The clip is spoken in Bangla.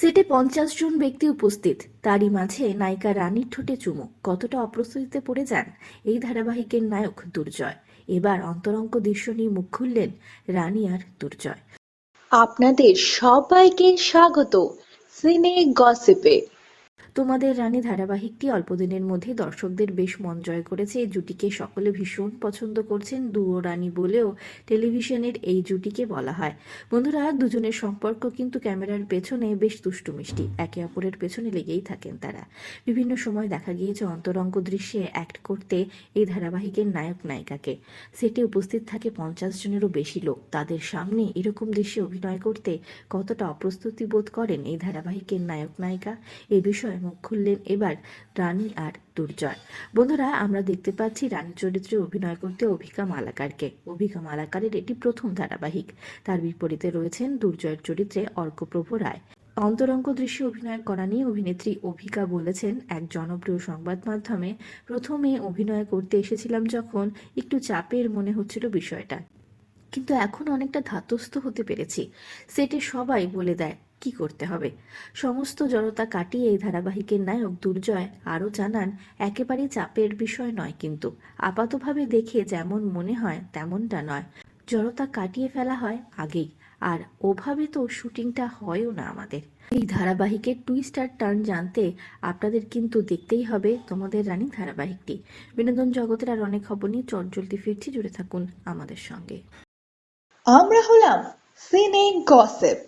সেটে পঞ্চাশ জন ব্যক্তি উপস্থিত। তারই মাঝে নায়িকা রানীর ঠোঁটে চুমু। কতটা অপ্রস্তুতিতে পড়ে যান এই ধারাবাহিকের নায়ক দুর্জয়। এবার অন্তরঙ্গ দৃশ্য নিয়ে মুখ খুললেন রানী আর দুর্জয়। আপনাদের সবাইকে স্বাগত। সিনে গসিপে। তোমাদের রানী ধারাবাহিকটি অল্পদিনের মধ্যে দর্শকদের বেশ মন জয় করেছে। এই জুটিকে সকলে ভীষণ পছন্দ করছেন দুও রানী বলেও টেলিভিশনের এই জুটিকে বলা হয়। বন্ধুরা, দুজনের সম্পর্ক কিন্তু ক্যামেরার পেছনে বেশ দুষ্টু মিষ্টি। একে অপরের পেছনে লেগেই থাকেন তারা। বিভিন্ন সময় দেখা গিয়েছে অন্তরঙ্গ দৃশ্যে অ্যাক্ট করতে এই ধারাবাহিকের নায়ক নায়িকাকে। সেটে উপস্থিত থাকে পঞ্চাশ জনেরও বেশি লোক। তাদের সামনে এরকম দৃশ্যে অভিনয় করতে কতটা অপ্রস্তুতি বোধ করেন এই ধারাবাহিকের নায়ক নায়িকা? এ বিষয়ে মুখ খুললেন এবার রানী আর দুর্জয় বন্ধুরা, আমরা দেখতে পাচ্ছি রানী চরিত্রে অভিনয় করতে অভিকা মালাকারকে। অভিকা মালাকারের এটি প্রথম ধারাবাহিক। তার বিপরীতে রয়েছেন দুর্জয়ের চরিত্রে অর্কপ্রভ রায়। অন্তরঙ্গ দৃশ্যে অভিনয় করা নিয়ে অভিনেত্রী অভিকা বলেছেন, এক জনপ্রিয় সংবাদ মাধ্যমে প্রথমে অভিনয় করতে এসেছিলাম যখন একটু চাপের মনে হচ্ছিল বিষয়টা। কিন্তু এখন অনেকটা ধাতস্থ হতে পেরেছি। সেটে সবাই বলে দেয় কি করতে হবে? সমস্ত জড়তা কাটিয়ে এই ধারাবাহিকের নায়ক দুর্জয় আরও জানান একেবারে চাপের বিষয় নয় কিন্তু। আপাতভাবে দেখে যেমন মনে হয়, তেমনটা নয়। জড়তা কাটিয়ে ফেলা হয় আগেই। আর ওভাবে তো শুটিংটা হয়ও না আমাদের। এই ধারাবাহিকের টুইস্ট আর টার্ন জানতে আপনাদের কিন্তু দেখতেই হবে তোমাদের রানী ধারাবাহিকটি। বিনোদন জগতের আর অনেক খবর নিয়ে চটজলদি ফিরছি। জুড়ে থাকুন আমাদের সঙ্গে। আমরা হলাম সিনে গসিপ।